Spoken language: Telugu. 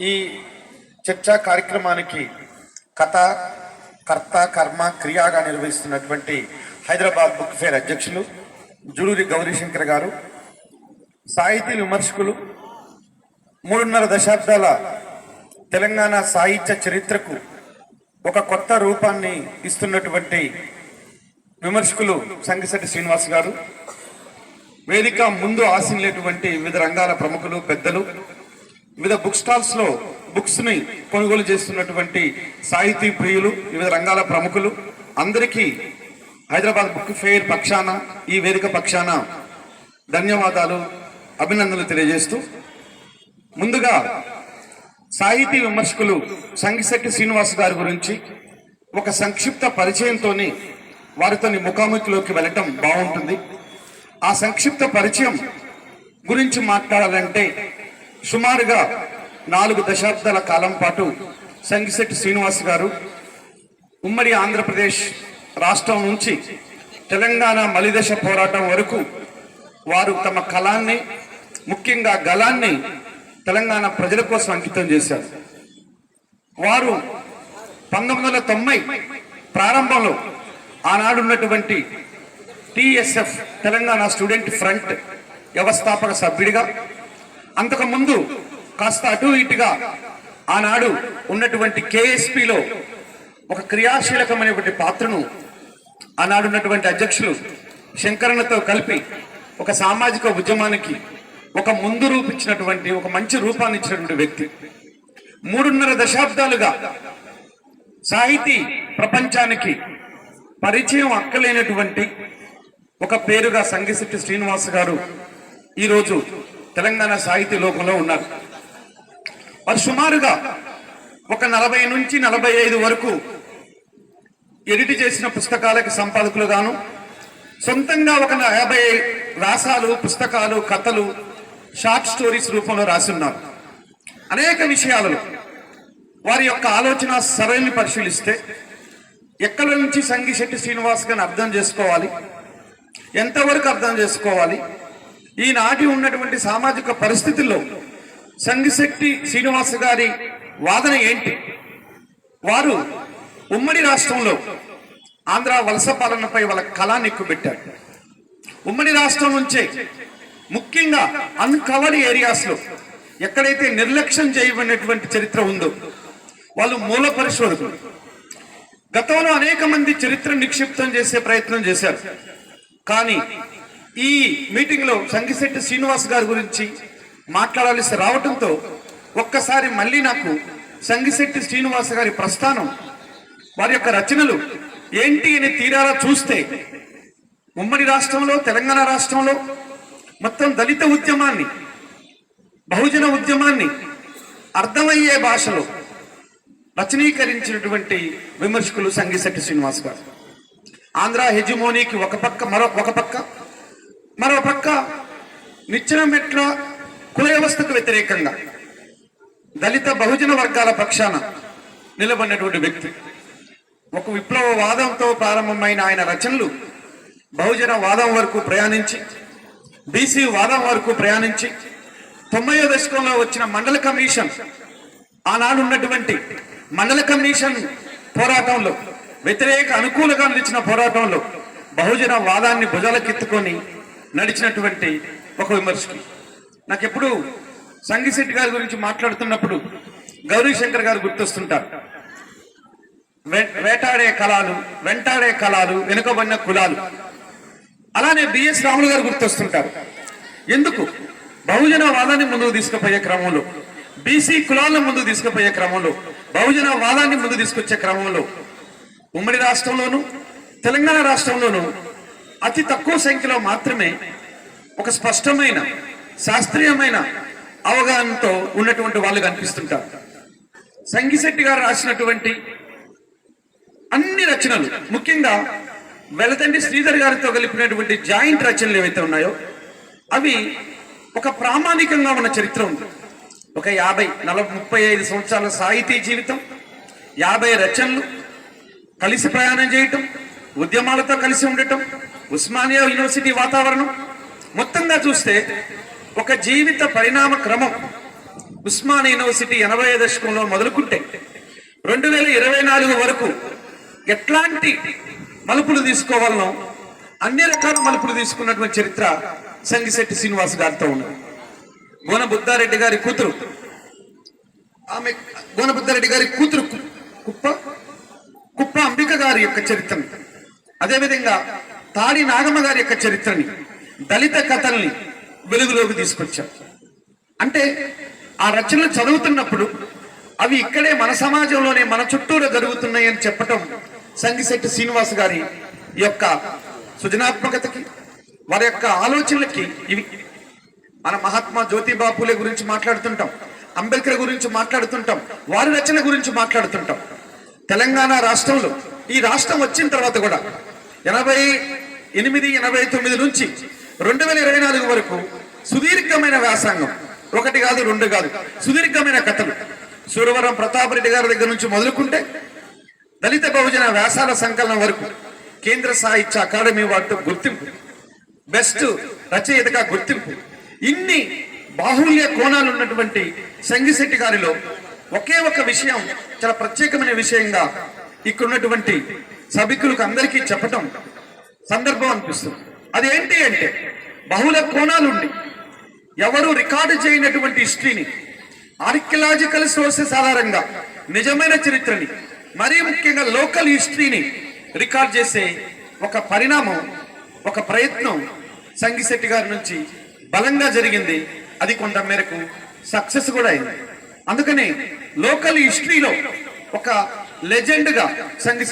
ఈ చర్చా కార్యక్రమానికి కథ కర్త కర్మ క్రియాగా నిర్వహిస్తున్నటువంటి హైదరాబాద్ బుక్ ఫేర్ అధ్యక్షులు జుడూరి గౌరీశంకర్ గారు సాహితీ విమర్శకులు మూడున్నర దశాబ్దాల తెలంగాణ సాహిత్య చరిత్రకు ఒక కొత్త రూపాన్ని ఇస్తున్నటువంటి విమర్శకులు సంగిశెట్టి శ్రీనివాస్ గారు. వేదిక ముందు ఆశించేటువంటి వివిధ రంగాల ప్రముఖులు పెద్దలు వివిధ బుక్ స్టాల్స్లో బుక్స్ని కొనుగోలు చేస్తున్నటువంటి సాహితీ ప్రియులు వివిధ రంగాల ప్రముఖులు. అందరికీ హైదరాబాద్ బుక్ ఫెయిర్ పక్షాన ఈ వేదిక పక్షాన ధన్యవాదాలు అభినందనలు తెలియజేస్తూ ముందుగా సాహితీ విమర్శకులు సంగిశెట్టి శ్రీనివాస్ గారి గురించి ఒక సంక్షిప్త పరిచయంతోని వారితో ముఖాముఖిలోకి వెళ్ళటం బాగుంటుంది. ఆ సంక్షిప్త పరిచయం గురించి మాట్లాడాలంటే సుమారుగా నాలుగు దశాబ్దాల కాలం పాటు సంగిశెట్టి శ్రీనివాస్ గారు ఉమ్మడి ఆంధ్రప్రదేశ్ రాష్ట్రం నుంచి తెలంగాణ మలిదశ పోరాటం వరకు వారు తమ కళాన్ని ముఖ్యంగా గలాన్ని తెలంగాణ ప్రజల కోసం అంకితం చేశారు. వారు పంతొమ్మిది వందల తొంభై ప్రారంభంలో ఆనాడు ఉన్నటువంటి టిఎస్ఎఫ్ తెలంగాణ స్టూడెంట్ ఫ్రంట్ వ్యవస్థాపక సభ్యుడిగా అంతకు ముందు కాస్త అటు ఇటుగా ఆనాడు ఉన్నటువంటి కేఎస్పిలో ఒక క్రియాశీలకమైనటువంటి పాత్రను ఆనాడు ఉన్నటువంటి అధ్యక్షులు శంకరణతో కలిపి ఒక సామాజిక ఉద్యమానికి ఒక ముందు రూపించినటువంటి ఒక మంచి రూపాన్ని ఇచ్చినటువంటి వ్యక్తి. మూడున్నర దశాబ్దాలుగా సాహితీ ప్రపంచానికి పరిచయం అక్కలేనటువంటి ఒక పేరుగా సంగిశెట్టి శ్రీనివాస్ గారు ఈరోజు తెలంగాణ సాహితీ లోకంలో ఉన్నారు. వారు సుమారుగా ఒక నలభై నుంచి నలభై ఐదు వరకు ఎడిట్ చేసిన పుస్తకాలకి సంపాదకులు గాను సొంతంగా ఒక యాభై వ్యాసాలు పుస్తకాలు కథలు షార్ట్ స్టోరీస్ రూపంలో రాసున్నారు. అనేక విషయాలలో వారి యొక్క ఆలోచన సరైన పరిశీలిస్తే ఎక్కడి నుంచి సంగీశెట్టి శ్రీనివాస్ గారిని అర్థం చేసుకోవాలి ఎంతవరకు అర్థం చేసుకోవాలి ఈనాటి ఉన్నటువంటి సామాజిక పరిస్థితుల్లో సంగిశెట్టి శ్రీనివాస్ గారి వాదన ఏంటి? వారు ఉమ్మడి రాష్ట్రంలో ఆంధ్ర వలస పాలనపై వాళ్ళ కళాన్ని ఎక్కుపెట్టారు ఉమ్మడి రాష్ట్రం నుంచే ముఖ్యంగా అన్కవర్డ్ ఏరియాస్లో ఎక్కడైతే నిర్లక్ష్యం చేయబడినటువంటి చరిత్ర ఉందో వాళ్ళు మూల పరిశోధకులు. గతంలో అనేక మంది చరిత్ర నిక్షిప్తం చేసే ప్రయత్నం చేశారు. కానీ ఈ మీటింగ్లో సంగిశెట్టి శ్రీనివాస్ గారి గురించి మాట్లాడాల్సి రావటంతో ఒక్కసారి మళ్ళీ నాకు సంగిశెట్టి శ్రీనివాస్ గారి ప్రస్థానం వారి యొక్క రచనలు ఏంటి అని తీరాలా చూస్తే ఉమ్మడి రాష్ట్రంలో తెలంగాణ రాష్ట్రంలో మొత్తం దళిత ఉద్యమాన్ని బహుజన ఉద్యమాన్ని అర్థమయ్యే భాషలో రచనీకరించినటువంటి విమర్శకులు సంగీశెట్టి శ్రీనివాస్ గారు. ఆంధ్ర హెజిమోనీకి ఒక పక్క మరో ఒక పక్క నిచ్చెన మెట్ల కుల వ్యవస్థకు వ్యతిరేకంగా దళిత బహుజన వర్గాల పక్షాన నిలబడినటువంటి వ్యక్తి. ఒక విప్లవ వాదంతో ప్రారంభమైన ఆయన రచనలు బహుజన వాదం వరకు ప్రయాణించి బీసీ వాదం వరకు ప్రయాణించి తొంభైవ దశకంలో వచ్చిన మండల కమిషన్ ఆనాడు ఉన్నటువంటి మండల కమిషన్ పోరాటంలో వ్యతిరేక అనుకూలంగా నిలిచిన పోరాటంలో బహుజన వాదాన్ని భుజాలకెత్తుకొని నడిచినటువంటి ఒక విమర్శకులు నాకెప్పుడు సంగిశెట్టి గారి గురించి మాట్లాడుతున్నప్పుడు గౌరీశంకర్ గారు గుర్తొస్తుంటారు. వేటాడే కళాలు వెంటాడే కళాలు వెనుకబడిన కులాలు. అలానే బిఎస్ రాములు గారు గుర్తొస్తుంటారు. ఎందుకు? బహుజన వాదాన్ని ముందుకు తీసుకుపోయే క్రమంలో బీసీ కులాలను ముందుకు తీసుకుపోయే క్రమంలో బహుజన వాదాన్ని ముందుకు తీసుకొచ్చే క్రమంలో ఉమ్మడి రాష్ట్రంలోను తెలంగాణ రాష్ట్రంలోను అతి తక్కువ సంఖ్యలో మాత్రమే ఒక స్పష్టమైన శాస్త్రీయమైన అవగాహనతో ఉన్నటువంటి వాళ్ళు కనిపిస్తుంటారు. సంగిశెట్టి గారు రాసినటువంటి అన్ని రచనలు ముఖ్యంగా వెలతండి శ్రీధర్ గారితో కలిపినటువంటి జాయింట్ రచనలు ఏవైతే ఉన్నాయో అవి ఒక ప్రామాణికంగా ఉన్న చరిత్ర ఉంది. ఒక యాభై నలభై ముప్పై ఐదు సంవత్సరాల సాహితీ జీవితం యాభై రచనలు కలిసి ప్రయాణం చేయటం ఉద్యమాలతో కలిసి ఉండటం ఉస్మానియా యూనివర్సిటీ వాతావరణం మొత్తంగా చూస్తే ఒక జీవిత పరిణామ క్రమం ఉస్మాన్ యూనివర్సిటీ ఎనభై దశకంలో మొదలుకుంటే రెండు వేల ఇరవై నాలుగు వరకు ఎట్లాంటి మలుపులు తీసుకోవాలనో అన్ని రకాల మలుపులు తీసుకున్నటువంటి చరిత్ర సంగిశెట్టి శ్రీనివాస్ గారితో ఉన్నది. గోన బుద్ధారెడ్డి గారి కూతురు. ఆమె గోన బుద్ధారెడ్డి గారి కూతురు కుప్ప కుప్ప అంబిక గారి యొక్క చరిత్రని. అదేవిధంగా తాడి నాగమ్మ గారి యొక్క చరిత్రని. దళిత కథల్ని వెలుగులోకి తీసుకొచ్చాం. అంటే ఆ రచనలు చదువుతున్నప్పుడు అవి ఇక్కడే మన సమాజంలోనే మన చుట్టూరా జరుగుతున్నాయి అని చెప్పటం సంగిశెట్టి శ్రీనివాస్ గారి యొక్క సృజనాత్మకతకి వారి యొక్క ఆలోచనలకి ఇవి. మన మహాత్మా జ్యోతిబా పూలే గురించి మాట్లాడుతుంటాం అంబేద్కర్ గురించి మాట్లాడుతుంటాం వారి రచన గురించి మాట్లాడుతుంటాం. తెలంగాణ రాష్ట్రంలో ఈ రాష్ట్రం వచ్చిన తర్వాత కూడా ఎనభై ఎనిమిది ఎనభై తొమ్మిది నుంచి రెండు వేల ఇరవై నాలుగు వరకు సుదీర్ఘమైన వ్యాసంగం. ఒకటి కాదు రెండు కాదు సుదీర్ఘమైన కథలు. సూరవరం ప్రతాపరెడ్డి గారి దగ్గర నుంచి మొదలుకుంటే దళిత బహుజన వ్యాసాల సంకలనం వరకు కేంద్ర సాహిత్య అకాడమీ వాటితో గుర్తింపు బెస్ట్ రచయితగా గుర్తింపు ఇన్ని బాహుల్య కోణాలు ఉన్నటువంటి సంగిశెట్టి గారిలో ఒకే ఒక విషయం చాలా ప్రత్యేకమైన విషయంగా ఇక్కడ ఉన్నటువంటి సభికులకు అందరికీ చెప్పటం సందర్భం అనిపిస్తుంది. అదేంటి అంటే బహుళ కోణాలుండి ఎవరు రికార్డు చేయనటువంటి హిస్టరీని ఆర్కియలాజికల్ సోర్సెస్ ఆధారంగా నిజమైన చరిత్రని మరీ ముఖ్యంగా లోకల్ హిస్టరీని రికార్డ్ చేసే ఒక పరిణామం ఒక ప్రయత్నం సంగిశెట్టి గారి నుంచి బలంగా జరిగింది. అది కొంత మేరకు సక్సెస్ కూడా అయింది. అందుకనే లోకల్ హిస్టరీలో ఒక లెజెండ్గా సంగిశెట్టి